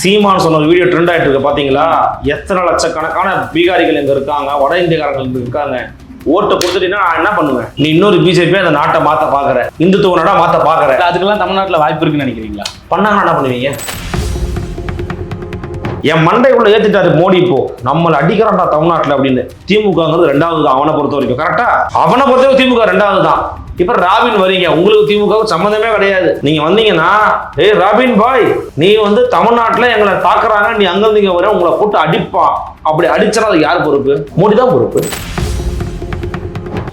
சீமான் சொன்ன ஒரு video trend ஆயிட்டு இருக்கு பாத்தீங்களா? எத்தனை லட்சக்கணக்கான பீகாரிகள் எங்க இருக்காங்க வட இந்தியக்காரங்கள் இங்க இருக்காங்க. ஓட்டை கொடுத்துட்டீங்கன்னா நான் என்ன பண்ணுவேன்? நீ இன்னொரு பிஜேபி அந்த நாட்டை மாத்த பாக்குற இந்துத்துவ நாடா மாத்த இல்ல, அதுக்கெல்லாம் தமிழ்நாட்டுல வாய்ப்பு இருக்குன்னு நினைக்கிறீங்களா? பண்ணாங்கன்னா என்ன பண்ணுவீங்க? என் மண்டைக்குள்ள ஏத்திட்டாரு மோடி இப்போ. நம்மள அடிக்கிறான்டா தமிழ்நாட்டுல அப்படின்னு. திமுகங்கிறது ரெண்டாவது தான் அவனை பொறுத்த வரைக்கும். கரெக்டா அவனை பொறுத்தவரைக்கும் திமுக ரெண்டாவது தான் இப்ப ராபின் வரீங்க. உங்களுக்கு திமுக சம்மந்தமே கிடையாது. நீங்க வந்தீங்கன்னா ஏய் ராபின் பாய் நீ வந்து தமிழ்நாட்டுல எங்களை தாக்குறாங்க. நீ அங்க இருந்து இங்க வர உங்களை போட்டு அடிப்பான். அப்படி அடிச்சா அது யார் பொறுப்பு? மோடி தான் பொறுப்பு.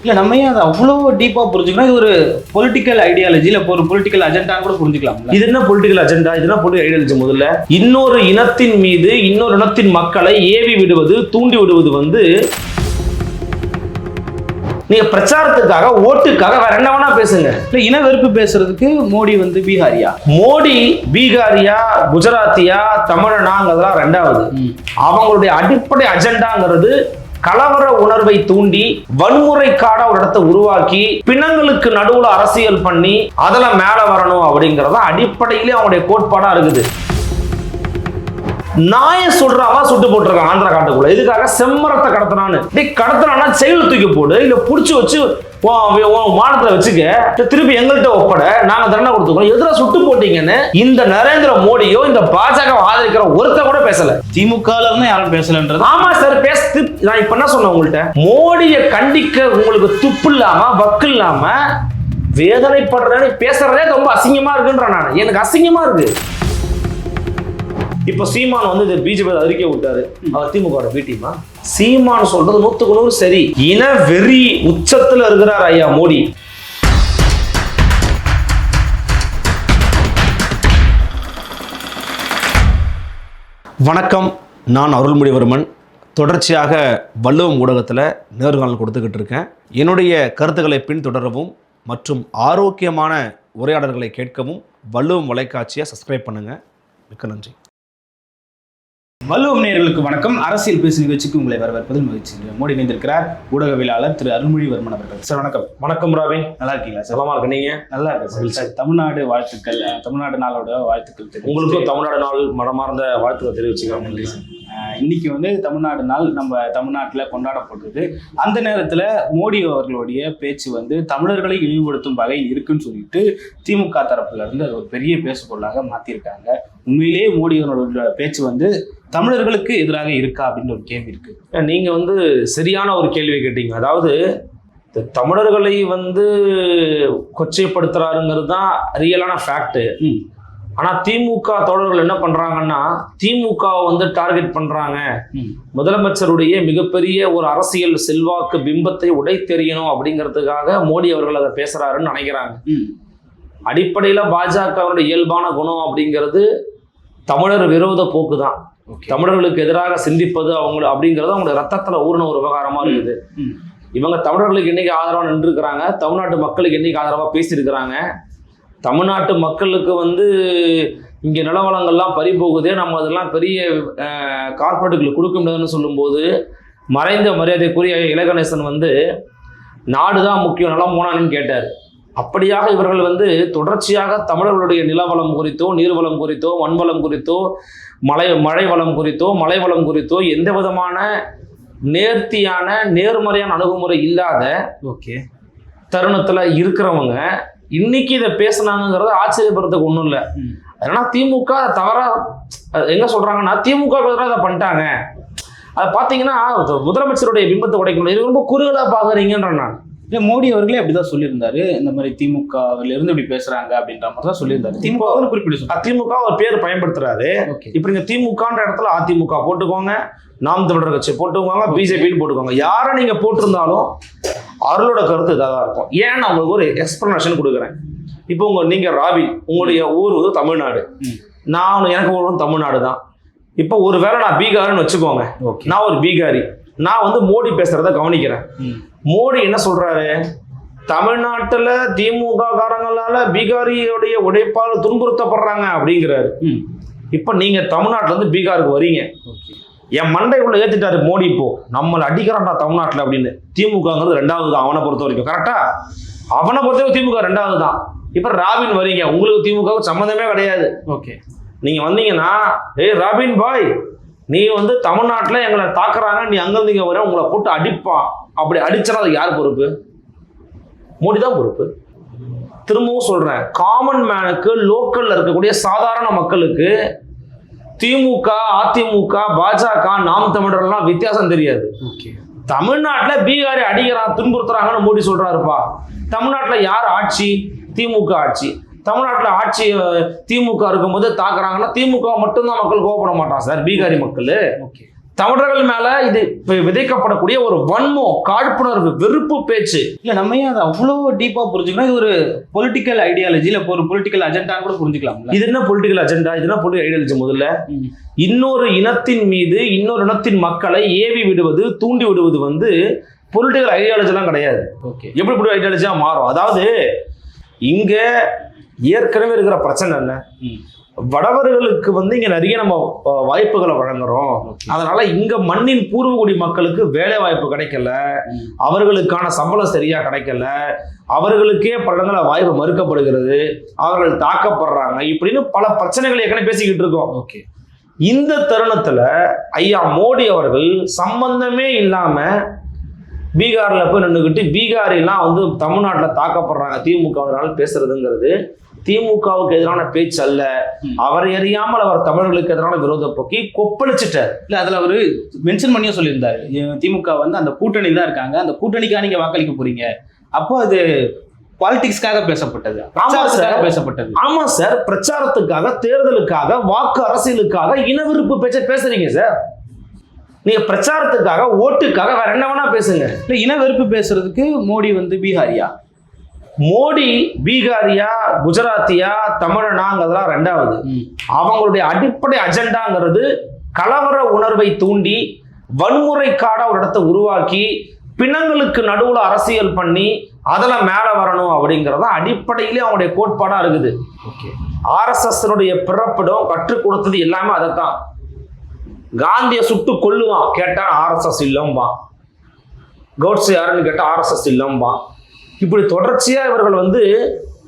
இல்ல நம்ம ஏன் அதை அவ்வளோ டீப்பா புரிஞ்சுக்கணும்? இது ஒரு பொலிட்டிக்கல் ஐடியாலஜி இல்ல ஒரு பொலிட்டிக்கல் அஜெண்டா கூட புரிஞ்சுக்கலாம் இது என்ன பொலிட்டிக்கல் அஜெண்டா இது என்ன பொலிட்டிக்கல் ஐடியாலஜி முதல்ல? இன்னொரு இனத்தின் மீது இன்னொரு இனத்தின் மக்களை ஏவி விடுவது தூண்டி விடுவது வந்து நீங்க பிரச்சாரத்துக்காக ஓட்டுக்காக வேற என்ன வேணா பேசுங்க. இல்ல இன வெறுப்பு பேசுறதுக்கு மோடி வந்து பீகாரியா? மோடி பீகாரியா குஜராத்தியா தமிழனாங்கிறதுலாம் ரெண்டாவது. அவங்களுடைய அடிப்படை அஜெண்டாங்கிறது கலவர உணர்வை தூண்டி வன்முறைக்கான ஒரு இடத்தை உருவாக்கி பிணங்களுக்கு நடுவுல அரசியல் பண்ணி அதுல மேல வரணும் அப்படிங்கறது அடிப்படையிலே அவங்களுடைய கோட்பாடா இருக்குது. நாயை சொல்றாவா சுட்டு போட்டிருக்கான் ஆந்திரா காட்டுக்குள்ள. இதுக்காக செம்மரத்தை கடத்தினான்னு டேய் கடத்தினானா செயல் தூக்கி போடு. இல்ல புடிச்சு வச்சு மானத்துல வச்சுக்க. திருப்பி எங்கள்கிட்ட ஒப்பட. நாங்க தண்டனை கொடுத்துக்கிறோம். எதிர சுட்டு போட்டீங்கன்னு இந்த நரேந்திர மோடியோ இந்த பாஜக ஆதரிக்கிற ஒருத்த கூட பேசல. இருந்து யாரும் பேசலன்றது? ஆமா சார் பேச நான் இப்ப என்ன சொன்னேன் உங்கள்ட்ட மோடியை கண்டிக்க உங்களுக்கு துப்பு இல்லாம வக்கு இல்லாம வேதனைப்படுறேன்னு பேசுறதே ரொம்ப அசிங்கமா இருக்குன்றேன் நான். எனக்கு அசிங்கமா இருக்கு. இப்போ சீமான் வந்து இந்த பிஜேபி அறிக்கை விட்டாரு. அவர் திமுக பீட்டிமா சீமான் சொல்றது நூத்துக்கு நூறு சரி. இன வெறி உச்சத்துல இருக்கிறார் ஐயா மோடி. வணக்கம். நான் அருள்மொழிவர்மன் தொடர்ச்சியாக வள்ளுவம் ஊடகத்தில் நேர்காணல் கொடுத்துக்கிட்டு இருக்கேன். என்னுடைய கருத்துக்களை பின்தொடரவும் மற்றும் ஆரோக்கியமான உரையாடல்களை கேட்கவும் வள்ளுவம் வலைக்காட்சியை சப்ஸ்கிரைப் பண்ணுங்கள் மிக்க நன்றி. வள்ளுவம் நேயர்களுக்கு வணக்கம். அரசியல் பேசு நிகழ்ச்சிக்கு உங்களை வரவேற்பதில் மகிழ்ச்சி. மோடி இணைந்திருக்கிறார் ஊடகவியலாளர் திரு அருள்மொழிவர்மன் அவர்கள். சார் வணக்கம். வணக்கம் ராபின். நல்லா இருக்கீங்களா சார்? நலமா இருக்கு நீங்க? நல்லா இருக்கு சார். சார் தமிழ்நாடு வாழ்த்துக்கள் தமிழ்நாடு நாளோட வாழ்த்துக்கள் உங்களுக்கும் தமிழ்நாடு நாள் மனமார்ந்த வாழ்த்துக்களை தெரிவிச்சுக்கிறோம் அஹ், இன்னைக்கு வந்து தமிழ்நாடு நாள் நம்ம தமிழ்நாட்டில் கொண்டாடப்படுறது அந்த நேரத்தில் மோடி அவர்களுடைய பேச்சு வந்து தமிழர்களை இழிவுபடுத்தும் வகையில் இருக்குன்னு சொல்லிட்டு திமுக தரப்புல இருந்து அது ஒரு பெரிய பேசு பொருளாக மாத்திருக்காங்க உண்மையிலேயே மோடி அவர்களோட பேச்சு வந்து தமிழர்களுக்கு எதிராக இருக்கா அப்படின்னு ஒரு கேள்வி இருக்கு நீங்க வந்து சரியான ஒரு கேள்வி கேட்டீங்க அதாவது தமிழர்களை வந்து கொச்சைப்படுத்துறாருங்கிறது தான் ரியலான ஃபேக்ட் ம். ஆனா திமுக தோழர்கள் என்ன பண்றாங்கன்னா திமுக வந்து டார்கெட் பண்றாங்க ம். முதலமைச்சருடைய மிகப்பெரிய ஒரு அரசியல் செல்வாக்கு பிம்பத்தை உடைத்தெறியணும் அப்படிங்கிறதுக்காக மோடி அவர்கள் அதை பேசுறாருன்னு நினைக்கிறாங்க. அடிப்படையில பாஜகவினுடைய இயல்பான குணம் அப்படிங்கிறது தமிழர் விரோத போக்கு தான் தமிழர்களுக்கு எதிராக சிந்திப்பது அவங்க அப்படிங்கிறது அவங்க ரத்தத்துல ஊறின ஒரு விவகாரமா இருக்குது. இவங்க தமிழர்களுக்கு என்னைக்கு ஆதரவா நின்றுருக்கிறாங்க? தமிழ்நாட்டு மக்களுக்கு என்னைக்கு ஆதரவா பேசியிருக்கிறாங்க? தமிழ்நாட்டு மக்களுக்கு வந்து இங்க நிலவளங்கள்லாம் பறி போகுதே நம்ம அதெல்லாம் பெரிய கார்பரேட்டுகளுக்கு கொடுக்க முடியாதுன்னு சொல்லும்போது மறைந்த மரியாதைக்குரிய இலகணேசன் வந்து நாடு தான் முக்கியம் நலம் போனான்னு கேட்டார். அப்படியாக இவர்கள் வந்து தொடர்ச்சியாக தமிழர்களுடைய நிலவளம் குறித்தோ நீர்வளம் குறித்தோ மண்வளம் குறித்தோ மலை மழை வளம் குறித்தோ மலை வளம் குறித்தோ எந்த விதமான நேர்த்தியான நேர்மறையான அணுகுமுறை இல்லாத ஓகே. தருணத்துல இருக்கிறவங்க இன்னைக்கு இதை பேசுனாங்கிறது ஆச்சரியப்படுறதுக்கு ஒன்றும் இல்லை. ஏன்னா திமுக அதை தவறா அது எங்க சொல்றாங்கன்னா திமுக எதிராக அதை பண்ணிட்டாங்க. அதை பார்த்தீங்கன்னா முதலமைச்சருடைய பிம்பத்தை உடைக்கணும். இது ரொம்ப குறுகலா பாக்குறீங்கன்ற நான். இல்ல மோடி அவர்களே அப்படிதான் சொல்லியிருந்தாரு. இந்த மாதிரி திமுகவில இருந்து இப்படி பேசுறாங்க அப்படின்ற மாதிரி தான் சொல்லியிருந்தாரு. திமுக குறிப்பிட்டு அதிமுக ஒரு பேர் பயன்படுத்துறாரு. ஓகே. இப்போ நீங்க திமுகன்ற இடத்துல அதிமுக போட்டுக்கோங்க நாம் தமிழர் கட்சி போட்டுக்கோங்க பிஜேபின்னு போட்டுக்கோங்க. யாரை நீங்க போட்டிருந்தாலும் அவர்களோட கருத்து இதாக தான் இருக்கும். ஏன் நான் உங்களுக்கு ஒரு எக்ஸ்பிளனேஷன் கொடுக்குறேன்? இப்போ உங்க நீங்க ராபி உங்களுடைய ஊர் வந்து தமிழ்நாடு. நான் எனக்கு ஊரும் தமிழ்நாடு தான். இப்போ ஒரு வேளை நான் பீகார்னு வச்சுக்கோங்க. ஓகே. நான் ஒரு பீகாரி. நான் வந்து மோடி பேசுறத கவனிக்கிறேன். மோடி என்ன சொல்றாரு? தமிழ்நாட்டுல திமுக காரங்களால பீகாரியுடைய உடைப்பால் துன்புறுத்தப்படுறாங்க அப்படிங்கிறாரு. இப்ப நீங்க தமிழ்நாட்டுல இருந்து பீகாருக்கு வரீங்க. என் மண்டைக்குள்ள ஏத்திட்டாரு மோடி இப்போ. நம்மளை அடிக்கிறான்டா தமிழ்நாட்டுல அப்படின்னு. திமுகங்கிறது ரெண்டாவது தான். அவனை பொறுத்த வரைக்கும். கரெக்டா அவனை பொறுத்த வரைக்கும் திமுக ரெண்டாவது தான். இப்ப ராபின் வரீங்க. உங்களுக்கு திமுக சம்மந்தமே கிடையாது. ஓகே. நீங்க வந்தீங்கன்னா ஏய் ராபின் பாய் நீ வந்து தமிழ்நாட்டுல எங்களை தாக்குறாங்க நீ அங்கிருந்து இங்க வர உங்களை போட்டு அடிப்பான். அப்படி அடிச்சா அது யார் பொறுப்பு? மோடி தான் பொறுப்பு. திரும்பவும் சொல்றேன் காமன் மேனுக்கு லோக்கல்ல இருக்கக்கூடிய சாதாரண மக்களுக்கு திமுக அதிமுக பாஜக நாம் தமிழர்லாம் வித்தியாசம் தெரியாது. ஓகே. தமிழ்நாட்டுல பீகாரை அடிக்கிறான் துன்புறுத்துறாங்கன்னு மோடி சொல்றாருப்பா. தமிழ்நாட்டுல யார் ஆட்சி? திமுக ஆட்சி. தமிழ்நாட்டுல ஆட்சி திமுக இருக்கும்போது தாக்குறாங்கன்னா திமுக மட்டும்தான் மக்கள் கோவப்பட மாட்டான் சார் பீகாரி மக்கள். ஓகே. தமிழர்கள் மேல இது விதைக்கப்படக்கூடிய ஒரு வன்மம் காழ்ப்புணர்வு வெறுப்பு பேச்சு. இல்ல நம்ம ஏன் அதை அவ்வளோ டீப்பா புரிஞ்சுக்கணும்? இது ஒரு பொலிட்டிக்கல் ஐடியாலஜி இல்ல ஒரு பொலிட்டிக்கல் அஜெண்டான்னு கூட புரிஞ்சுக்கலாம்ல. இது என்ன பொலிட்டிக்கல் அஜெண்டா இது என்ன பொலிட்டிகல் ஐடியாலஜி முதல்ல. இன்னொரு இனத்தின் மீது இன்னொரு இனத்தின் மக்களை ஏவி விடுவது தூண்டி விடுவது வந்து பொலிட்டிக்கல் ஐடியாலஜிலாம் கிடையாது. ஓகே. எப்படி பொலிட்டிக்கல் ஐடியாலஜியா மாறும்? அதாவது இங்க ஏற்கனவே இருக்கிற பிரச்சனை என்ன. வடவர்களுக்கு வந்து இங்க நிறைய நம்ம வாய்ப்புகளை வழங்குறோம். அதனால இங்க மண்ணின் பூர்வகுடி மக்களுக்கு வேலை வாய்ப்பு கிடைக்கல. அவர்களுக்கான சம்பளம் சரியா கிடைக்கல. அவர்களுக்கே பல இடங்கள வாய்ப்பு மறுக்கப்படுகிறது. அவர்கள் தாக்கப்படுறாங்க. இப்படின்னு பல பிரச்சனைகள் ஏற்கனவே பேசிக்கிட்டு இருக்கோம். ஓகே. இந்த தருணத்துல ஐயா மோடி அவர்கள் சம்பந்தமே இல்லாம பீகார்ல போய் நின்றுக்கிட்டு பீகாரிலாம் வந்து தமிழ்நாட்டுல தாக்கப்படுறாங்க திமுகவினால பேசுறதுங்கிறது. திமுகவுக்கு எதிரான பேச்சு அல்ல. அவர் அறியாமல் அவர் தமிழர்களுக்கு எதிரான விரோத போக்கி கொப்பளிச்சிட்டார். இல்ல அதுல அவரு மென்ஷன் பண்ணியே சொல்லியிருந்தாரு. திமுக வந்து அந்த கூட்டணியில் தான் இருக்காங்க. அந்த கூட்டணிக்காக நீங்க வாக்களிக்க போறீங்க. அப்போ அது பாலிடிக்ஸ்க்காக பேசப்பட்டது. பேசப்பட்டது. ஆமா சார். பிரச்சாரத்துக்காக தேர்தலுக்காக வாக்கு அரசியலுக்காக இனவிருப்பு பேச்ச பேசுறீங்க சார். நீங்க பிரச்சாரத்துக்காக ஓட்டுக்காக வேற என்ன வேணா பேசுங்க. இல்ல இன வெறுப்பு பேசுறதுக்கு மோடி வந்து பீகாரியா? மோடி பீகாரியா குஜராத்தியா தமிழனாங்கிறதுலாம் ரெண்டாவது. அவங்களுடைய அடிப்படை அஜெண்டாங்கிறது கலவர உணர்வை தூண்டி வன்முறைக்கான ஒரு இடத்தை உருவாக்கி பிணங்களுக்கு நடுவுல அரசியல் பண்ணி அதுல மேல வரணும் அப்படிங்கறது அடிப்படையிலே அவங்களுடைய கோட்பாடா இருக்குது. ஓகே. ஆர்எஸ்எஸ்னுடைய பிறப்பிடம் கற்றுக் கொடுத்தது எல்லாமே அதைத்தான் காந்தியை சுட்டு கொல்லுவான் கேட்டா ஆர்எஸ்எஸ் இல்லம்பான். கவுட்ஸ் யாருன்னு கேட்டா ஆர்எஸ்எஸ் இல்லம்பான். இப்படி தொடர்ச்சியா இவர்கள் வந்து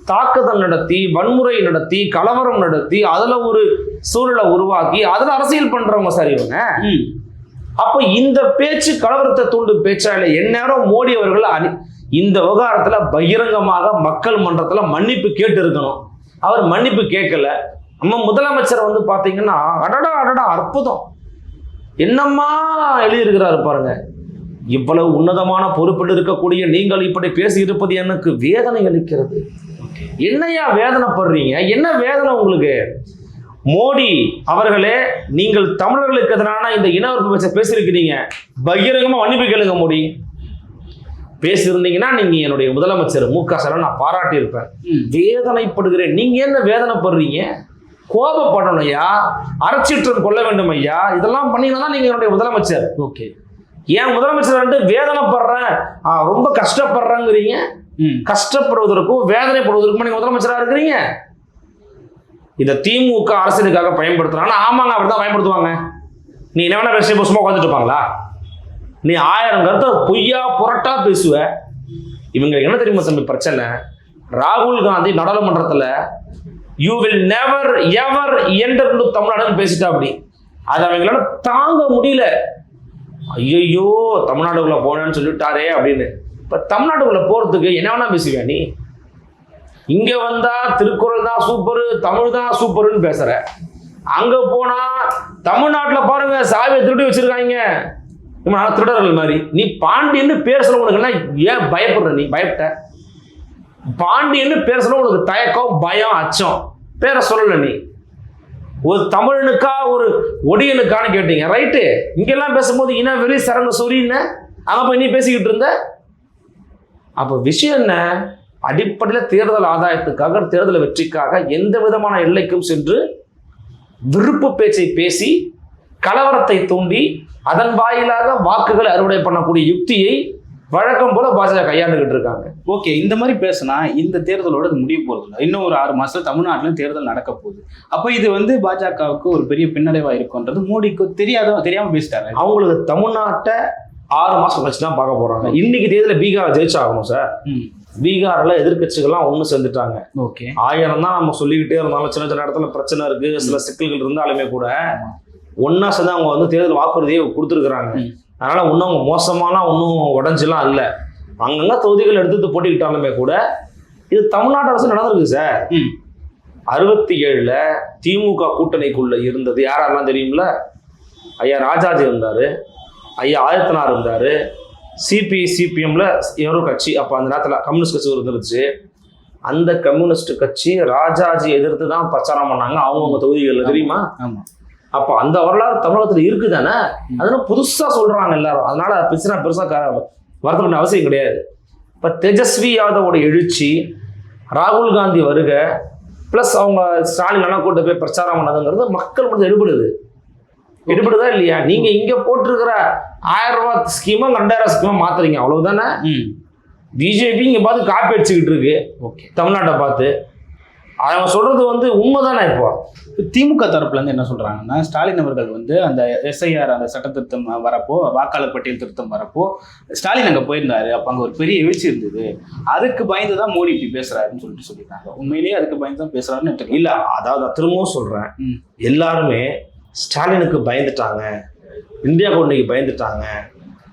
தாக்குதல் நடத்தி வன்முறை நடத்தி கலவரம் நடத்தி அதுல ஒரு சூழலை உருவாக்கி அதுல அரசியல் பண்றவங்க சார் இவங்க. அப்ப இந்த பேச்சு கலவரத்தை தூண்டும் பேச்சா இல்லை எந்நேரம் மோடி அவர்கள் அணி இந்த விவகாரத்துல பகிரங்கமாக மக்கள் மன்றத்துல மன்னிப்பு கேட்டு இருக்கணும் அவர் மன்னிப்பு கேட்கல. நம்ம முதலமைச்சர் வந்து பாத்தீங்கன்னா அடடா அடடா அற்புதம். என்னம்மா எழுதியிருக்கிறாரு பாருங்க. இவ்வளவு உன்னதமான பொறுப்பில் இருக்கக்கூடிய நீங்கள் இப்படி பேசி இருப்பது எனக்கு வேதனை அளிக்கிறது. என்னையா வேதனைப்படுறீங்க? என்ன வேதனை உங்களுக்கு? மோடி அவர்களே நீங்கள் தமிழர்களுக்கு எதிரான இந்த இனவெறுப்பு பேச்ச பேசியிருக்கிறீங்க. பகிரங்கமா மன்னிப்பு கேளுங்க மோடி. பேசியிருந்தீங்கன்னா நீங்க என்னுடைய முதலமைச்சர் மு க ஸ்டாலின் நான் பாராட்டியிருப்பேன். வேதனைப்படுகிறேன். நீங்க என்ன வேதனைப்படுறீங்க? கோபப்படணும் ஐயா. அரைச்சிட்டு கொள்ள வேண்டும் ஐயா. இதெல்லாம் பண்ணீங்கன்னா தான் நீங்க என்னுடைய முதலமைச்சர். ஓகே. ஏன் முதலமைச்சர் வந்து வேதனைப்படுறேன்? ரொம்ப கஷ்டப்படுறேங்கிறீங்க. கஷ்டப்படுவதற்கும் வேதனைப்படுவதற்கும் நீங்க முதலமைச்சரா இருக்கிறீங்க? இதை திமுக அரசியலுக்காக பயன்படுத்துறாங்க. ஆமாங்க அப்படிதான் பயன்படுத்துவாங்க. நீ என்ன வேணா பேசி சும்மா உட்காந்துட்டு இருப்பாங்களா? நீ ஆயிரம் கருத்தை பொய்யா புரட்டா பேசுவ. இவங்க என்ன தெரியுமா தம்பி பிரச்சனை? ராகுல் காந்தி நாடாளுமன்றத்துல you will never ever enter தமிழ்நாடுன்னு பேசிட்டா அப்படி. அது அவங்களால தாங்க முடியல. ஐயையோ தமிழ்நாட்டுக்குள்ளே போனேன்னு சொல்லிட்டாரே அப்படின்னு. இப்போ தமிழ்நாட்டுக்குள்ளே போகிறதுக்கு என்ன வேணால் பேசுவியா நீ? இங்கே வந்தால் திருக்குறள் தான் சூப்பர் தமிழ் தான் சூப்பருன்னு பேசுகிற அங்கே போனால் தமிழ்நாட்டில் பாருங்க சாவியை திருடி வச்சிருக்காங்க. இவன் திருடர்கள் மாதிரி. நீ பாண்டியன்னு பேர் சொல்ல என்ன ஏன் பயப்படுற நீ? பயப்பட்ட? பாண்டியன்னு பேர் சொல்ல உனக்கு தயக்கம் பயம் அச்சம். பேரை சொல்லலை நீ. ஒரு தமிழனுக்கா ஒரு ஒடியனுக்கான்னு கேட்டீங்க. ரைட்டு இங்கெல்லாம் பேசும்போது இன வெறி சரங்க சொரின்னு அங்க போய் நீ பேசிக்கிட்டு இருந்த? அப்போ விஷயம் என்ன? அடிப்படையில் தேர்தல் ஆதாயத்துக்காக தேர்தல் வெற்றிக்காக எந்த விதமான எல்லைக்கும் சென்று விருப்பு பேச்சை பேசி கலவரத்தை தூண்டி அதன் வாயிலாக வாக்குகளை அறுவடை பண்ணக்கூடிய யுக்தியை வழக்கம் போல பாஜக கையாண்டுகிட்டு இருக்காங்க. ஓகே இந்த மாதிரி பேசினா இந்த தேர்தலோட இது முடிய போறது இல்லை இன்னும் ஒரு ஆறு மாசத்துல தமிழ்நாட்டிலும் தேர்தல் நடக்க போகுது. அப்போ இது வந்து பாஜகவுக்கு ஒரு பெரிய பின்னடைவா இருக்கும்ன்றது மோடிக்கு தெரியாத தெரியாம பேசிட்டாரு. அவங்களுக்கு தமிழ்நாட்டை ஆறு மாசம் கழிச்சு தான் பார்க்க போறாங்க. இன்னைக்கு தேதியில பீகார் ஜெயிச்சாகணும் சார். பீகார்ல எதிர்க்கட்சிகள்லாம் ஒன்று சேர்ந்துட்டாங்க. ஓகே. ஆயிரம் தான் நம்ம சொல்லிக்கிட்டே இருந்தாலும் சின்ன சின்ன இடத்துல பிரச்சனை இருக்கு சில சிக்கல்கள் இருந்தாலுமே கூட ஒன்னா சேர்ந்து அவங்க வந்து தேர்தல் வாக்குறுதியை கொடுத்துருக்குறாங்க. அதனால அவங்க மோசமான ஒன்றும் உடஞ்செல்லாம் இல்லை. அங்கங்க தொகுதிகள் எடுத்து போட்டிக்கிட்டாலுமே கூட இது தமிழ்நாடு அரசு நடந்திருக்கு சார். அறுபத்தி ஏழுல திமுக கூட்டணிக்குள்ள இருந்தது. யாரெல்லாம் தெரியும்ல? ஐயா ராஜாஜி இருந்தாரு. ஐயா ஆயத்தனார் இருந்தாரு. சிபி சிபிஎம்ல ஒரு கட்சி. அப்போ அந்த நேரத்தில் கம்யூனிஸ்ட் கட்சி இருந்துருச்சு அந்த கம்யூனிஸ்ட் கட்சி ராஜாஜி எதிர்த்து தான் பிரச்சாரம் பண்ணாங்க. அவங்கவுங்க தொகுதிகளில் தெரியுமா? ஆமா. அப்போ அந்த வரலாறு தமிழகத்தில் இருக்குதானே? அதனால புதுசாக சொல்றாங்க எல்லாரும். அதனால பிரச்சனை பெருசாக வருத்த வேண்டிய அவசியம் கிடையாது. இப்போ தேஜஸ்வி யாதவோட எழுச்சி ராகுல் காந்தி வருக ப்ளஸ் அவங்க ஸ்டாலின் எல்லாம் கூட்ட போய் பிரச்சாரம் பண்ணதுங்கிறது மக்கள் வந்து எடுபடுது. எடுபடுதா இல்லையா? நீங்க இங்க போட்டிருக்கிற ஆயிரம் ரூபாய் ஸ்கீமா ரெண்டாயிரம் ஸ்கீமா மாத்துறீங்க. அவ்வளவுதானே? ம். பிஜேபி இங்க பார்த்து காப்பி அடிச்சுக்கிட்டு இருக்கு. ஓகே. தமிழ்நாட்டை பார்த்து. அவங்க சொல்றது வந்து உண்மைதானே இப்போ? திமுக தரப்புல இருந்து என்ன சொல்றாங்கன்னா ஸ்டாலின் அவர்கள் வந்து அந்த எஸ்ஐஆர் அந்த சட்ட திருத்தம் வரப்போ வாக்காளர் பட்டியல் திருத்தம் வரப்போ ஸ்டாலின் அங்க போயிருந்தாரு. அப்ப அங்க ஒரு பெரிய எழுச்சி இருந்தது. அதுக்கு பயந்து தான் மோடி இப்படி பேசுறாருன்னு சொல்லிட்டு சொல்லியிருக்காங்க உண்மையிலேயே அதுக்கு பயந்து தான் பேசுறாருன்னு. இல்ல அதாவது நான் திரும்பவும் சொல்றேன். ம். எல்லாருமே ஸ்டாலினுக்கு பயந்துட்டாங்க. இந்தியா கூட்டணிக்கு பயந்துட்டாங்க.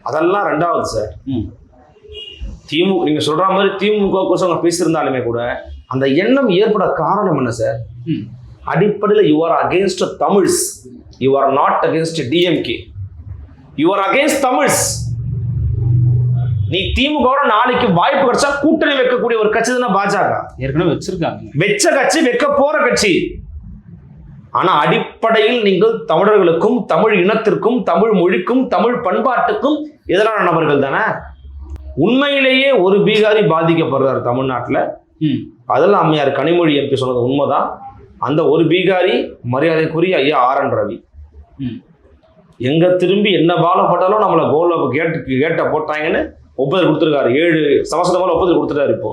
அதெல்லாம் ரெண்டாவது சார். ம். திமுக நீங்க சொல்ற மாதிரி திமுக கோசம் அவங்க பேசியிருந்தாலுமே கூட அந்த எண்ணம் ஏற்பட காரணம் என்ன சார் அடிப்படையில் you are against Tamils. You are not against DMK you are against Tamils. நீ திமுக நாளைக்கு வாய்ப்பு கிடைச்சா கூட்டணி வைக்கக்கூடிய ஒரு கட்சி தானே பாஜக. ஏற்கனவே வச்சிருக்காங்க. வெச்ச கட்சி வைக்க போற கட்சி. ஆனா அடிப்படையில் நீங்கள் தமிழர்களுக்கும் தமிழ் இனத்திற்கும் தமிழ் மொழிக்கும் தமிழ் பண்பாட்டுக்கும் எதிரான நபர்கள் தானே? உண்மையிலேயே ஒரு பீகாரி பாதிக்கப்படுறாரு தமிழ்நாட்டில். அதெல்லாம் அம்மையார் கனிமொழி எம்பி சொன்னது உண்மைதான். அந்த ஒரு பீகாரி மரியாதைக்குரிய ஐயா ஆர் என் ரவி. ம். எங்க திரும்பி என்ன பாலப்பட்டாலும் நம்மளை கோல கேட்டு கேட்ட போட்டாங்கன்னு ஒப்புதல் கொடுத்துருக்காரு. ஏழு சமஸ்கிருத மேல ஒப்புதல் கொடுத்துட்டாரு இப்போ.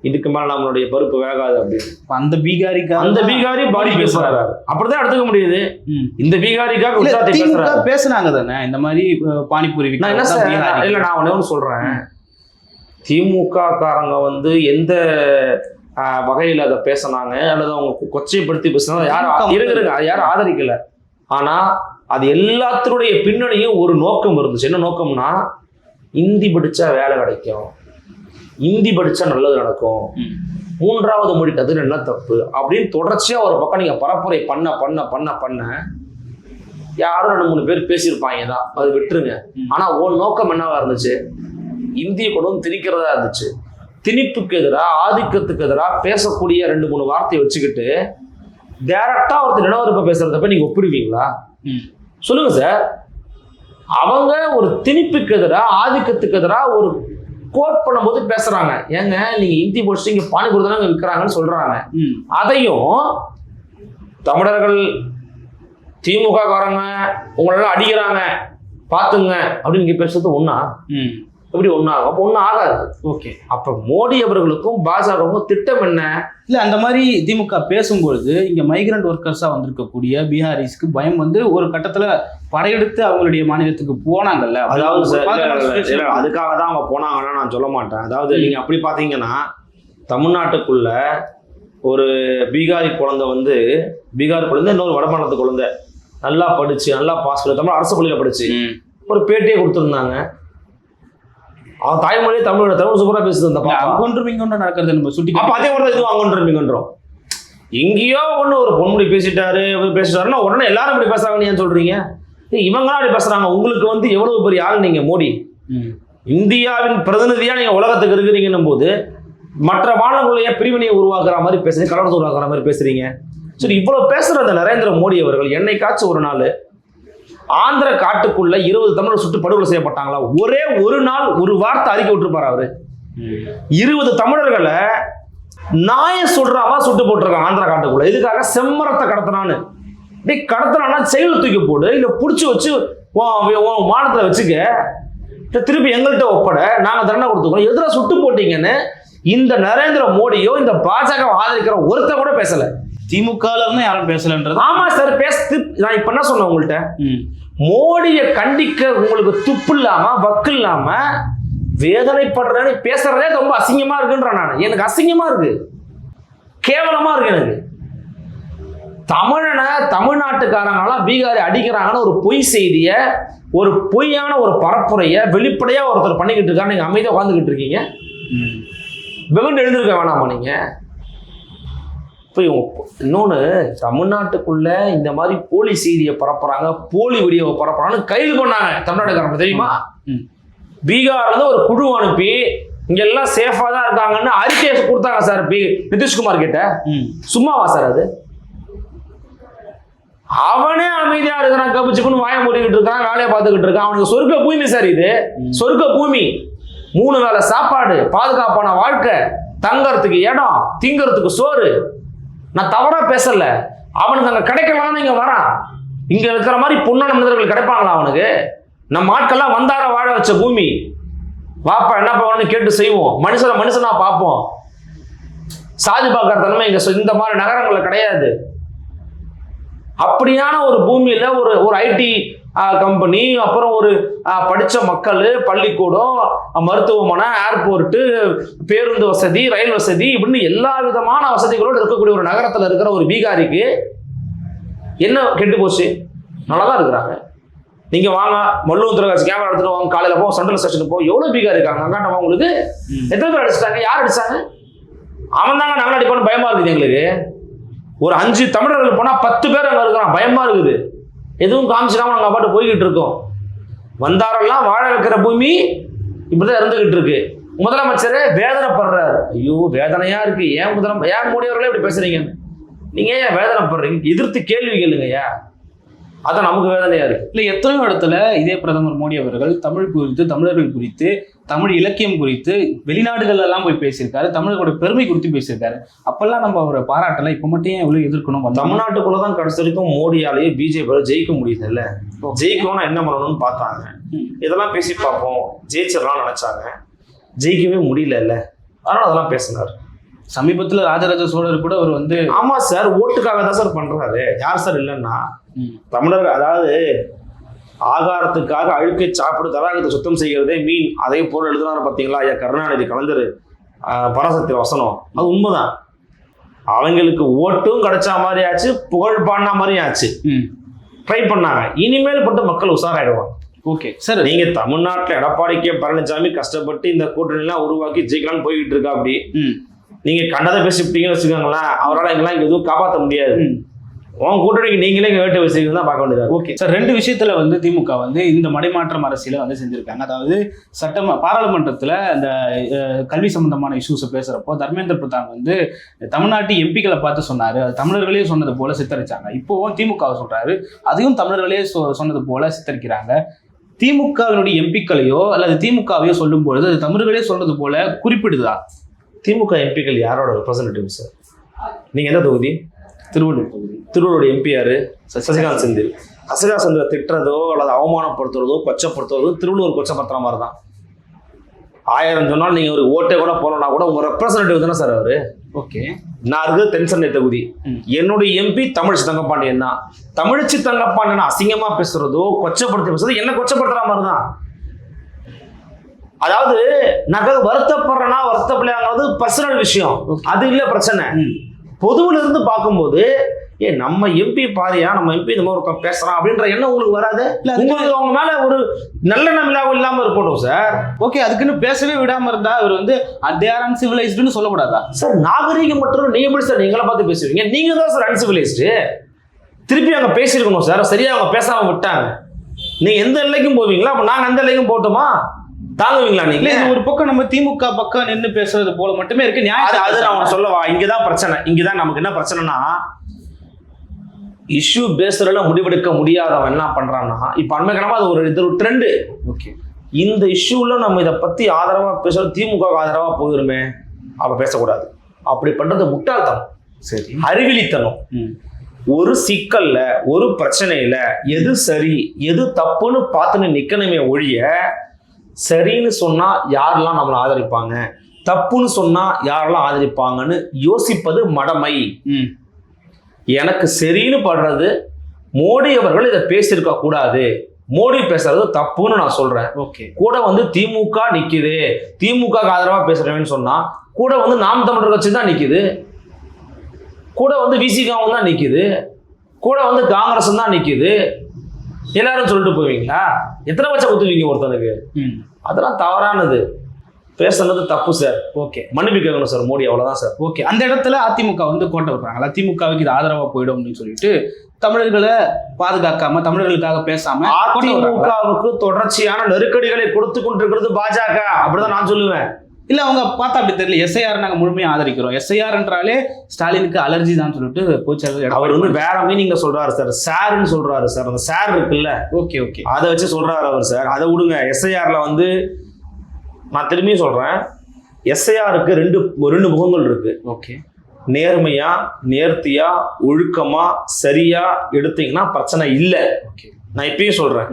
இதுக்கு மேல நம்மளுடைய பருப்பு வேகாது அப்படின்னு. அப்ப அந்த பீகாரிக்கா அந்த பீகாரி பாடி பேசுறாரு. அப்படிதான் எடுத்துக்க முடியுது. இந்த பீகாரிக்காக குஜராத்தி பேசுறாரு. பேசுனாங்க தானே இந்த மாதிரி பானிபூரி நான் என்ன. இல்ல நான் ஒன்று சொல்றேன். திமுக காரங்க வந்து எந்த வகையில அதை பேசினாங்க? அல்லது அவங்க கொச்சைப்படுத்தி பேசினாங்க? யாரும் இருங்க அதை யாரும் ஆதரிக்கல. ஆனா அது எல்லாத்தினுடைய பின்னணியும் ஒரு நோக்கம் இருந்துச்சு. என்ன நோக்கம்னா இந்தி படிச்சா வேலை கிடைக்கும். இந்தி படிச்சா நல்லது நடக்கும். மூன்றாவது மொழி கத்துறது என்ன தப்பு? அப்படின்னு தொடர்ச்சியா ஒரு பக்கம் நீங்க பரப்புரை பண்ண பண்ண பண்ண பண்ண யாரும் ரெண்டு மூணு பேர் பேசியிருப்பாங்க. தான் அது விட்டுருங்க. ம். ஆனா உன் நோக்கம் என்னவா இருந்துச்சு? இந்திய வந்து திணிக்கிறதா இருந்துச்சு. திணிப்புக்கு எதிராக ஆதிக்கத்துக்கு எதிராக பேசக்கூடிய ரெண்டு மூணு வார்த்தையை வச்சுக்கிட்டு டைரக்டா ஒருத்தர் நிலவரப்ப பேசுறத போய் நீங்க ஒப்பிடுவீங்களா. சொல்லுங்க சார். அவங்க ஒரு திணிப்புக்கு எதிராக ஆதிக்கத்துக்கு எதிராக ஒரு கோட் பண்ணும்போது பேசுறாங்க. ஏங்க நீங்க இந்தி படிச்சு இங்க பானிபூரி தானே விற்கிறாங்கன்னு சொல்றாங்க. அதையும் தமிழர்கள் திமுக காரங்க உங்களெல்லாம் அடிக்கிறாங்க. பாத்துங்க அப்படின்னு இங்க பேசுறது ஒண்ணா? ம் எப்படி ஒண்ணாகும்? அப்போ ஒன்றும் ஆகாது ஓகே. அப்ப மோடி அவர்களுக்கும் பாஜகவுக்கும் திட்டம் என்ன? இல்ல அந்த மாதிரி திமுக பேசும்பொழுது இங்க மைக்ரண்ட் ஒர்க்கர்ஸா வந்திருக்கக்கூடிய பீகாரிஸ்க்கு பயம் வந்து ஒரு கட்டத்துல படையெடுத்து அவங்களுடைய மாநிலத்துக்கு போனாங்கல்ல. அதாவது அதுக்காக தான் அவங்க போனாங்கன்னா நான் சொல்ல மாட்டேன். அதாவது நீங்க அப்படி பாத்தீங்கன்னா தமிழ்நாட்டுக்குள்ள ஒரு பீகாரி குழந்தை வந்து பீகார் குழந்தை இன்னொரு வடமாநிலத்து குழந்தை. நல்லா படிச்சு நல்லா பாஸ் பண்ணி தமிழ் அரசு பள்ளியில படிச்சு. ஒரு பேட்டியை கொடுத்துருந்தாங்க. அவன் தாய்மொழியே தமிழோட தமிழ் சூப்பரா பேசுது அந்த அங்கொன்றும் இங்கொன்றும் நடக்கிறது நம்ம சுட்டி அப்ப அதே மாதிரி தான் இதுவும் அங்கொன்றும் இங்கொன்றும்? எங்கேயோ ஒண்ணு ஒரு பொன்முடி பேசிட்டாரு பேசிட்டாருன்னா உடனே எல்லாரும் இப்படி பேசுறாங்கன்னு ஏன் சொல்றீங்க? இவங்களாம் அப்படி பேசுறாங்க. உங்களுக்கு வந்து எவ்வளவு பெரிய ஆள் நீங்க மோடி. இந்தியாவின் பிரதிநிதியா நீங்க உலகத்துக்கு இருக்கிறீங்கன்னும் போது மற்ற மாநிலங்களுடைய பிரிவினையை உருவாக்குற மாதிரி பேசுறீங்க கலவரத்தை உருவாக்குற மாதிரி பேசுறீங்க? சரி இவ்வளவு பேசுற அந்த நரேந்திர மோடி அவர்கள். என்னைக்காச்சும் ஒரு நாள் ஆந்திர காட்டுக்குள்ள இருபது தமிழர் சுட்டு படுகொலை செய்யப்பட்டாங்களா? ஒரே ஒரு நாள் ஒரு வார்த்தை அறிக்கை விட்டுருப்பாரு அவரு. இருபது தமிழர்களை நாய சொல்றாவா சுட்டு போட்டிருக்கான் ஆந்திரா காட்டுக்குள்ள. இதுக்காக செம்மரத்தை கடத்தினான்னு டேய் கடத்தினான்னா செயல் தூக்கி போடு இல்ல புடிச்சு வச்சு உன் உன் வச்சுக்க. திருப்பி எங்கள்கிட்ட ஒப்பட நாங்கள் தண்டனை கொடுத்துக்கிறோம். எதிராக சுட்டு போட்டீங்கன்னு இந்த நரேந்திர மோடியோ இந்த பாஜக ஆதரிக்கிற ஒருத்த கூட பேசலை. திமுகல இருந்து யாரும் பேசலன்றது. ஆமா சார் பேச நான் இப்ப என்ன சொன்னேன் உங்கள்கிட்ட. மோடியை கண்டிக்க உங்களுக்கு துப்பு இல்லாம வக்கு இல்லாம வேதனைப்படுறேன்னு பேசுறதே ரொம்ப அசிங்கமா இருக்குன்றேன் நான். எனக்கு அசிங்கமா இருக்கு. கேவலமா இருக்கு எனக்கு. தமிழனை தமிழ்நாட்டுக்காரங்களாம் பீகாரி அடிக்கிறாங்கன்னு ஒரு பொய் செய்திய ஒரு பொய்யான ஒரு பரப்புரைய வெளிப்படையா ஒருத்தர் பண்ணிக்கிட்டு இருக்காரு நீங்க அமைதியா உட்காந்துக்கிட்டு இருக்கீங்க. வெகுண்டு எழுந்திருக்க வேணாமா நீங்க? இப்போ இன்னொன்று தமிழ்நாட்டுக்குள்ள இந்த மாதிரி போலி செய்தியை பரப்புறாங்க போலி வீடியோவை பரப்புறாங்கன்னு கைது பண்ணாங்க தமிழ்நாட்டுக்காரங்க தெரியுமா? ம். பீகார்ல இருந்து ஒரு குழு அனுப்பி இங்க எல்லாம் சேஃபா தான் இருக்காங்கன்னு அறிக்கை கொடுத்தாங்க சார் பி நிதிஷ்குமார் கிட்ட. சும்மாவா சார் அது? அவனே அமைதியா இருக்கிறான் கபிச்சுக்குன்னு வாய மூடிக்கிட்டு இருக்கான் வேலையை பார்த்துக்கிட்டு இருக்கான். அவனுக்கு சொர்க்க பூமி சார் இது. சொர்க்க பூமி. மூணு வேளை சாப்பாடு பாதுகாப்பான வாழ்க்கை தங்கறதுக்கு இடம் திங்கறதுக்கு சோறு. நான் தவறாக பேசல. அவனுக்கு அங்கே கிடைக்கலாம்னு இங்கே வரான். இங்கே இருக்கிற மாதிரி பொண்ணான மனிதர்கள் கிடைப்பாங்களா அவனுக்கு? நம்ம ஆட்கள்லாம் வந்தார வாழ வச்ச பூமி? வாப்பா என்ன பண்ணு கேட்டு செய்வோம். மனுஷனை மனுஷனா பார்ப்போம். சாதி பார்க்கற தன்மை இங்கே இந்த மாதிரி நகரங்களில் கிடையாது. அப்படியான ஒரு பூமியில் ஒரு ஒரு ஐடி கம்பெனி அப்புறம் ஒரு படிச்ச மக்கள் பள்ளிக்கூடம் மருத்துவமனை ஏர்போர்ட்டு பேருந்து வசதி ரயில் வசதி இப்படின்னு எல்லா விதமான வசதிகளோடு இருக்கக்கூடிய ஒரு நகரத்துல இருக்கிற ஒரு பீகாரிக்கு என்ன கெட்டு போச்சு? நல்லா தான் இருக்கிறாங்க. நீங்க வாங்க மல்லூர் திரகாட்சி கேமரா எடுத்துட்டு வாங்க காலையில போ சென்ட்ரல் ஸ்டேஷனுக்கு போ. எவ்வளவு பீகார் இருக்காங்க? அங்காட்டமா உங்களுக்கு. எத்தனை பேர் அடிச்சிட்டாங்க? யார் அடிச்சாங்க? அவன் தாங்க நாங்கள் அடிப்பான்னு பயமா இருக்குது எங்களுக்கு. ஒரு அஞ்சு தமிழர்கள் போனா பத்து பேர் அங்க இருக்கிறான். பயமா இருக்குது. எதுவும் காமிச்சிடாம நாங்கள் பாட்டு போய்கிட்டு இருக்கோம். வந்தாரெல்லாம் வாழ வைக்கிற பூமி இப்படிதான் இருந்துகிட்டு இருக்கு. முதலமைச்சரே வேதனைப்படுறாரு. ஐயோ வேதனையா இருக்கு. ஏன் முதலமை ஏன் மூடியவர்களே இப்படி பேசுறீங்க? நீங்க ஏன் வேதனைப்படுறீங்க? எதிர்த்து கேள்வி ஏன் அதான் நமக்கு வேதனையா இருக்கு. இல்ல எத்தனையோ இடத்துல இதே பிரதமர் மோடி அவர்கள் தமிழ் குறித்து தமிழர்கள் குறித்து தமிழ் இலக்கியம் குறித்து வெளிநாடுகள் எல்லாம் போய் பேசியிருக்காரு தமிழர்களோட பெருமை குறித்து பேசியிருக்காரு. அப்பெல்லாம் நம்ம அவரை பாராட்டல இப்ப மட்டும் ஏன் இவ்வளவு எதிர்க்கணும் தமிழ்நாட்டுக்குள்ள தான் கடைசி வரைக்கும் மோடியாலேயே பிஜேபி ஜெயிக்க முடியுதுல்ல ஜெயிக்கணும்னா என்ன பண்ணணும்னு பார்த்தாங்க. இதெல்லாம் பேசி பார்ப்போம். ஜெயிச்சிடலாம் நினைச்சாங்க. ஜெயிக்கவே முடியல அதனால அதெல்லாம் பேசினார். சமீபத்துல ராஜராஜ சோழர் கூட அவர் வந்து ஆமா சார் ஓட்டுக்காக தான் சார் பண்றாரு. யார் சார் இல்லைன்னா தமிழர் அதாவது ஆகாரத்துக்காக அழுக்கை சாப்பிடு தடாகத்தை சுத்தம் செய்கிறதே மீன். அதே போல எழுதுனாரு பார்த்தீங்களா ஐயா கருணாநிதி கலைஞர் பராசக்தி வசனம். அது உண்மைதான். அவங்களுக்கு ஓட்டும் கிடைச்ச மாதிரி ஆச்சு புகழ் பாடின மாதிரியும் ஆச்சு. ட்ரை பண்ணாங்க. இனிமேல் பட்டு மக்கள் உஷாராயிடுவாங்க. ஓகே. சார் நீங்க தமிழ்நாட்டுல எடப்பாடி கே பழனிசாமி கஷ்டப்பட்டு இந்த கூட்டணி எல்லாம் உருவாக்கி ஜெயிக்கலாம்னு போய்கிட்டு இருக்கா அப்படி. நீங்க கண்டதை பேசிவிட்டீங்கன்னு வச்சுக்கோங்களேன் அவரால் எங்கெல்லாம் இங்க எதுவும் காப்பாற்ற முடியாது. உன் கூட்டணிக்கு நீங்களே வேட்டு வச்சுக்கணும் தான் பார்க்க வேண்டியது ஓகே. சார் ரெண்டு விஷயத்துல வந்து திமுக வந்து இந்த மடைமாற்றம் அரசியலை வந்து செஞ்சிருக்காங்க. அதாவது சட்டம பாராளுமன்றத்துல அந்த கல்வி சம்பந்தமான இஷ்யூஸை பேசுறப்போ தர்மேந்திர பிரதான் வந்து தமிழ்நாட்டு எம்பிக்களை பார்த்து சொன்னாரு. அது தமிழர்களே சொன்னது போல சித்தரிச்சாங்க. இப்போவும் திமுக வை சொல்றாரு. அதையும் தமிழர்களே சொ- சொன்னது போல சித்தரிக்கிறாங்க. திமுகவினுடைய எம்பிக்களையோ அல்லது திமுகவையோ சொல்லும் பொழுது அது தமிழர்களே சொல்றது போல குறிப்பிடுதா? திமுக எம்பிக்கள் யாரோட ரெப்ரசன்டேட்டிவ் சார் நீங்க எந்த தொகுதி? திருவள்ளூர் தொகுதி. திருவள்ளுவர் எம்பி யாரு? சசிகாந்த் செந்தில் சசிகாந்த் செந்தில் திட்டுறதோ அல்லது அவமானப்படுத்துறதோ கொச்சப்படுத்துறதோ திருவள்ளுவர் கொச்சப்படுத்துற மாதிரி தான் ஆயிரம் சொன்னால் நீங்க ஒரு ஓட்டே கூட போலனா கூட உங்க ரெப்ரசன்டேட்டிவ் தானே சார் அவரு? ஓகே. நான் இருக்குது தென்சென்னை தொகுதி. என்னுடைய எம்பி தமிழிச்சி தங்கப்பாண்டியன் தான். தமிழிச்சி தங்கப்பாண்டியன் அசிங்கமா பேசுறதோ கொச்சப்படுத்தி பேசுறதோ என்ன கொச்சப்படுத்துற மாதிரி தான் அதாவது நான் வருத்தப்படுறேன்னா வருத்தப்படையாங்கிறது பர்சனல் விஷயம். அது இல்ல பிரச்சனை. பொதுவுல இருந்து பார்க்கும்போது ஏ நம்ம எம்பி பாரியா நம்ம எம்பி இந்த மாதிரி ஒருத்தன் பேசுறான் அப்படின்ற எண்ணம் உங்களுக்கு வராது? உங்களுக்கு அவங்க மேல ஒரு நல்ல நம்பிலாவும் இல்லாம இருக்கட்டும் சார் ஓகே அதுக்குன்னு பேசவே விடாம இருந்தா அவர் வந்து தே ஆர் அன்சிவிலைஸ்டுன்னு சொல்லக்கூடாதா? சார் நாகரீகம் மற்றும் நீங்க எப்படி சார் நீங்களா பார்த்து பேசுவீங்க? நீங்க தான் சார் அன்சிவிலைஸ்டு திருப்பி அங்க பேசியிருக்கணும் சார் சரியா அவங்க பேசாம விட்டாங்க. நீங்க எந்த எல்லைக்கும் போவீங்களா? அப்ப நாங்க அந்த எல்லைக்கும் போட்டுமா தாங்குவீங்களா நீங்க? இது ஒரு பக்கம் நம்ம திமுக பக்கம் நின்னு பேசுறது போல மட்டுமே இருக்கு. நியாயம் அது நான் உனக்கு சொல்லவா? இங்கதான் பிரச்சனை. இங்கதான் நமக்கு என்ன பிரச்சனைனா இஷ்யூ பேசுறதுல முடிவெடுக்க முடியாதவன் என்ன பண்றான்னா இப்ப அண்மை காலமா அது ஒரு இது ஒரு ட்ரெண்டு ஓகே இந்த இஷ்யூல நம்ம இதை பத்தி ஆதரவா பேசுறது திமுக ஆதரவா போயிருமே அப்ப பேசக்கூடாது. அப்படி பண்றது முட்டாள்தனம். சரி. அறிவிலித்தனம். ஒரு சிக்கல்ல ஒரு பிரச்சனையில எது சரி எது தப்புன்னு பார்த்துன்னு நிக்கணுமே ஒழிய சரின்னு சொன்னா யாரெல்லாம் நம்மளை ஆதரிப்பாங்க? தப்புன்னு சொன்னா யாரெல்லாம் ஆதரிப்பாங்கன்னு யோசிப்பது மடமை. ம், எனக்கு சரின்னு படுறது மோடி அவர்கள் இதை பேசியிருக்க கூடாது. மோடி பேசுறது தப்புன்னு நான் சொல்றேன். ஓகே. கூட வந்து திமுக நிக்குது. திமுக ஆதரவா பேசுறேன்னு சொன்னா கூட வந்து நாம் தமிழர் கட்சி தான் நிக்குது. கூட வந்து விசிகாவும் தான் நிக்குது. கூட வந்து காங்கிரஸ் தான் நிக்குது. எல்லாரும் சொல்லிட்டு போவீங்களா? எத்தனை பட்சம் குத்துவீங்க ஒருத்தனுக்கு? அதெல்லாம் தவறானது. பேசுனது தப்பு சார். ஓகே. மன்னிப்பு கேட்கணும் சார். மோடி அவ்வளவுதான் சார். ஓகே. அந்த இடத்துல அதிமுக வந்து கோட்டை விடுறாங்களா திமுகவுக்கு இது ஆதரவா போயிடும் அப்படின்னு சொல்லிட்டு தமிழர்களை பாதுகாக்காம தமிழர்களுக்காக பேசாம? அதிமுகவுக்கு தொடர்ச்சியான நெருக்கடிகளை கொடுத்து கொண்டிருக்கிறது பாஜக. அப்படிதான் நான் சொல்லுவேன். இல்ல அவங்க பார்த்தா அப்படி தெரியல. எஸ்ஐஆர் நாங்க முழுமையா ஆதரிக்கிறோம். எஸ்ஐஆர் என்றாலே ஸ்டாலினுக்கு அலர்ஜி தான் சொல்லிட்டு பொதுச்செயலாளர் அவர் வந்து வேற மீனிங்ல சொல்றாரு சார் சார்னு சொல்றாரு சார் அந்த சார் இருக்குல்ல? Okay okay. அதை வச்சு சொல்றாரு அவர் சார் அதை விடுங்க. எஸ்ஐஆர்ல வந்து நான் திரும்பியும் சொல்றேன். எஸ்ஐஆருக்கு ரெண்டு ரெண்டு முகங்கள் இருக்கு. ஓகே. நேர்மையா நேர்த்தியா ஒழுக்கமா சரியா எடுத்தீங்கன்னா பிரச்சனை இல்லை. ஓகே. நான் இப்பயும் சொல்றேன்.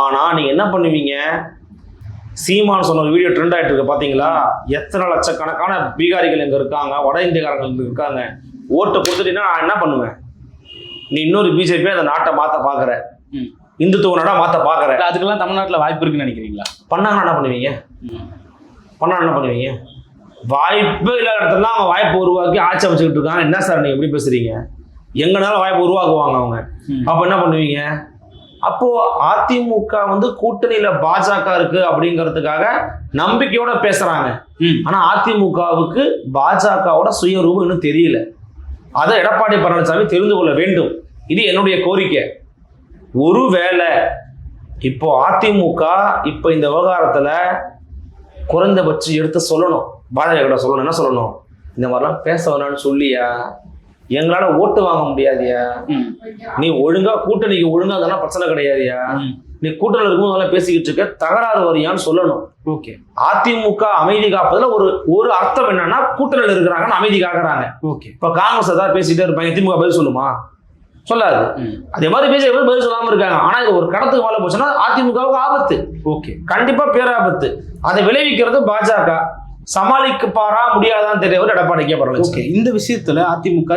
ஆனா நீங்க என்ன பண்ணுவீங்க? சீமான் சொன்ன ஒரு வீடியோ ட்ரெண்ட் ஆயிட்டு இருக்கு பாத்தீங்களா? எத்தனை லட்சக்கணக்கான பீகாரிகள் இங்க இருக்காங்க வட இந்தியக்காரங்க இங்க இருக்காங்க. ஓட்டை கொடுத்துட்டீங்கன்னா நான் என்ன பண்ணுவேன்? நீ இன்னொரு பிஜேபி அந்த நாட்டை மாத்த பாக்குற. ம். இந்துத்துவ நாடா மாத்த பாக்குற. இல்ல, அதுக்கெல்லாம் தமிழ்நாட்டுல வாய்ப்பு இருக்குன்னு நினைக்கிறீங்களா? பண்ணாங்கன்னா என்ன பண்ணுவீங்க? பண்ணா என்ன பண்ணுவீங்க? வாய்ப்பே இல்லாத இடத்துல அவங்க வாய்ப்பு உருவாக்கி ஆட்சி அமைச்சுக்கிட்டு இருக்காங்க. என்ன சார் நீங்க எப்படி பேசுறீங்க? எங்கனால வாய்ப்பு உருவாக்குவாங்க அவங்க. அப்ப என்ன பண்ணுவீங்க? அப்போ அதிமுக வந்து கூட்டணியில பாஜக இருக்கு அப்படிங்கிறதுக்காக நம்பிக்கையோட பேசுறாங்க. ஆனா அதிமுகவுக்கு பாஜகவோட சுயரூபம் இன்னும் தெரியல. அதை எடப்பாடி பழனிசாமி தெரிந்து கொள்ள வேண்டும். இது என்னுடைய கோரிக்கை. ஒருவேளை இப்போ அதிமுக இப்போ இந்த விவகாரத்துல குறைந்தபட்சம் எடுத்து சொல்லணும். பாஜக கிட்ட சொல்லணும். என்ன சொல்லணும்? இந்த மாதிரிலாம் பேச வேணாம்னு சொல்லியா? எங்களால ஓட்டு வாங்க முடியாதியா. நீ ஒழுங்கா கூட்டணிக்கு ஒழுங்கா அதெல்லாம் பிரச்சனை கிடையாதுயா. நீ கூட்டணியில் இருக்கும்போது அதெல்லாம் பேசிக்கிட்டு இருக்க தகராறு வரியான்னு சொல்லணும். ஓகே. அதிமுக அமைதி காப்பதுல ஒரு ஒரு அர்த்தம் என்னன்னா கூட்டணியில் இருக்கிறாங்கன்னு அமைதி காக்குறாங்க. ஓகே. இப்ப காங்கிரஸ் ஏதாவது பேசிட்டே இருப்பாங்க திமுக பதில் சொல்லுமா? சொல்லாது. அதே மாதிரி பிஜேபி பதில் சொல்லாம இருக்காங்க. ஆனா இது ஒரு கடத்துக்கு மேல போச்சுன்னா அதிமுகவுக்கு ஆபத்து. ஓகே. கண்டிப்பா பேராபத்து. அதை விளைவிக்கிறது பாஜக சமாளிக்கப்பாரா முடியாதான்னு தெரியவர் எடப்பாடி கே ஓகே இந்த விஷயத்துல அதிமுக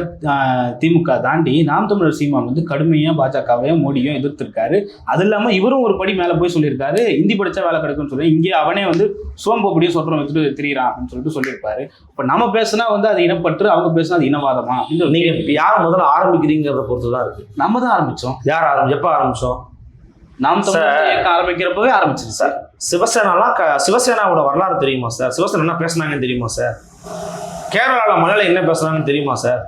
திமுக தாண்டி நாம் தமிழர் சீமான் வந்து கடுமையா பாஜகவையும் மோடியும் எதிர்த்திருக்காரு. அது இல்லாம இவரும் ஒரு படி மேல போய் சொல்லியிருக்காரு. இந்தி படிச்சா வேலை கிடைக்கும்னு சொல்லி இங்கே அவனே வந்து சோம்பப்படியும் சொல்றோம் வச்சுட்டு திரியிறான் அப்படின்னு சொல்லிட்டு சொல்லியிருப்பாரு. இப்ப நம்ம பேசுனா வந்து அது இனப்பற்று அவங்க பேசுனா அது இனவாதமா அப்படின்னு நீங்க யார் முதல்ல ஆரம்பிக்கிறீங்கிறத பொறுத்து தான் இருக்கு. நம்ம தான் ஆரம்பிச்சோம். யார் ஆரம்பி எப்ப ஆரம்பிச்சோம்? நாம். இயக்கம் ஆரம்பிக்கிறப்பவே ஆரம்பிச்சிருச்சு. சார் சிவசேனாலாம் க சிவசேனாவோட வரலாறு தெரியுமா சார் சிவசேனா என்ன பேசுனாங்கன்னு தெரியுமா சார் கேரளாவில் மலையாளம் என்ன பேசுனாங்கன்னு தெரியுமா சார்.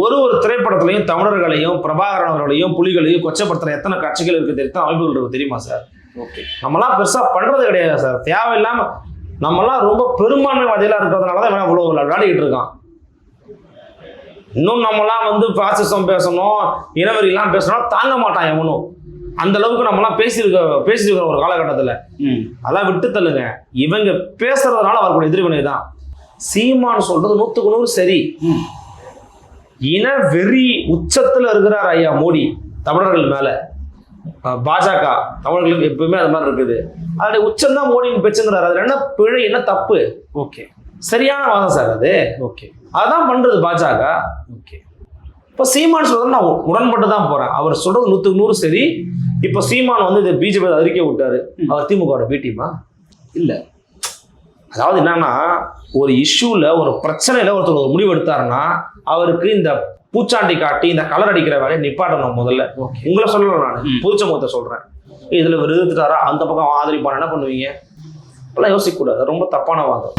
ஒரு ஒரு திரைப்படத்துலையும் தமிழர்களையும் பிரபாகரன் அவர்களையும் புலிகளையும் கொச்சப்படுத்துற எத்தனை கட்சிகள் இருக்கு எத்தனை அமைப்புகள் இருக்கு தெரியுமா சார் ஓகே. நம்மலாம் பெருசா பண்றது கிடையாது சார் தேவையில்லாம நம்மலாம் ரொம்ப பெரும்பான்மைவாதிகளா இருக்கிறதுனால தான் இவன் இவ்வளவு விளையாடிக்கிட்டு இருக்கான். இன்னும் நம்மலாம் வந்து பாசிசம் பேசணும் இனவெறிலாம் பேசணும் தாங்க மாட்டான் எவனும் அந்த அளவுக்கு நம்மலாம் பேசியிருக்க பேசியிருக்கிற ஒரு காலகட்டத்தில். ம். அதெல்லாம் விட்டு தள்ளுங்க. இவங்க பேசுறதுனால அவர்களுடைய எதிர்வினை தான் சீமான் சொல்றது நூத்துக்கு நூறு சரி. இன வெறி உச்சத்துல இருக்கிறார் ஐயா மோடி தமிழர்கள் மேல. பாஜக தமிழர்களுக்கு எப்பவுமே அது மாதிரி இருக்குது. அதோடைய உச்சம் தான் மோடியின் பேச்சுங்கிறாரு. அதுல என்ன பிழை என்ன தப்பு? ஓகே. சரியான வாதம் சார் அது. ஓகே. அதான் பண்றது பாஜக. ஓகே. இப்போ சீமான் சொல்றது நான் உடன்பட்டு தான் போறேன். அவர் சொல்றது நூத்துக்கு நூறு சரி. இப்போ சீமான் வந்து இந்த பிஜேபி அறிக்கை விட்டாரு. அவர் திமுகவோட பிடிமா இல்ல. அதாவது என்னன்னா ஒரு இஷ்யூல ஒரு பிரச்சனையில ஒருத்தர் ஒரு முடிவு எடுத்தாருன்னா அவருக்கு இந்த பூச்சாண்டி காட்டி இந்த கலர் அடிக்கிற வேலையை நிப்பாட்டணும் முதல்ல. ஓகே. உங்களை சொல்லல நான். ம். புதுச்ச முகத்தை சொல்றேன். இதுல இவர் எதிர்த்துட்டாரா அந்த பக்கம் ஆதரிப்பான என்ன பண்ணுவீங்க? இப்பெல்லாம் யோசிக்க கூடாது ரொம்ப தப்பான வாதம்.